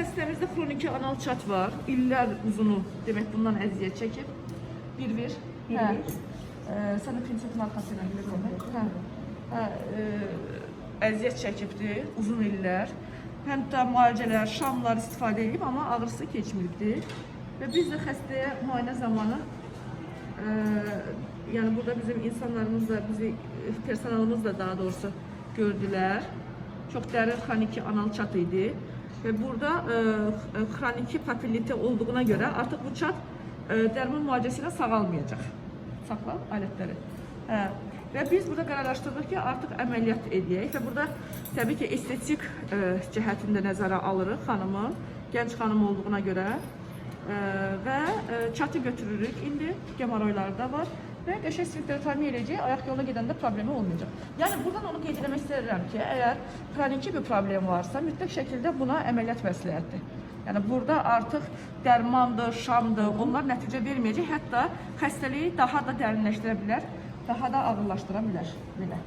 xəstəmizdə xroniki anal çat var. İllər uzunu demək bundan əziyyət çəkib. Bir bir. Bir Hə. bir. Ə, Sənə prinsip markası ilə bilirsən. Hə. Hə, ə, əziyyət çəkibdi uzun illər. Hətta müalicələr, şamlar istifadə edib, amma ağrısı keçmirdi. Və biz də xəstəyə müayinə zamanı ə, yəni burada bizim insanlarımız da, bizi personalımız da daha doğrusu gördülər. Çox dərin xroniki anal çat idi. Və burada ə, xroniki papillite olduğuna görə artıq bu çat ə, dərman müalicəsi ilə sağalmayacaq. Saxla alətləri. Və biz burada qərarlaşdırdıq ki, artıq əməliyyat edək və burada təbii ki, estetik ə, cəhətində nəzərə alırıq xanımın, gənc xanım olduğuna görə ə, və ə, çatı götürürük. İndi gemoroyları da var ve döşe silkülatörme ilacı ayak yoluna giden de problemi olmayacak. Yani buradan onu yedilemek isterim ki eğer kraniki bir problem varsa mütlak şekilde buna ameliyat məsləhətdir. Yəni burada artıq dərmandır, şamdır, onlar nəticə verməyəcək, hətta xəstəliyi daha da dərinləşdirə bilər, daha da ağırlaşdıra bilər belə.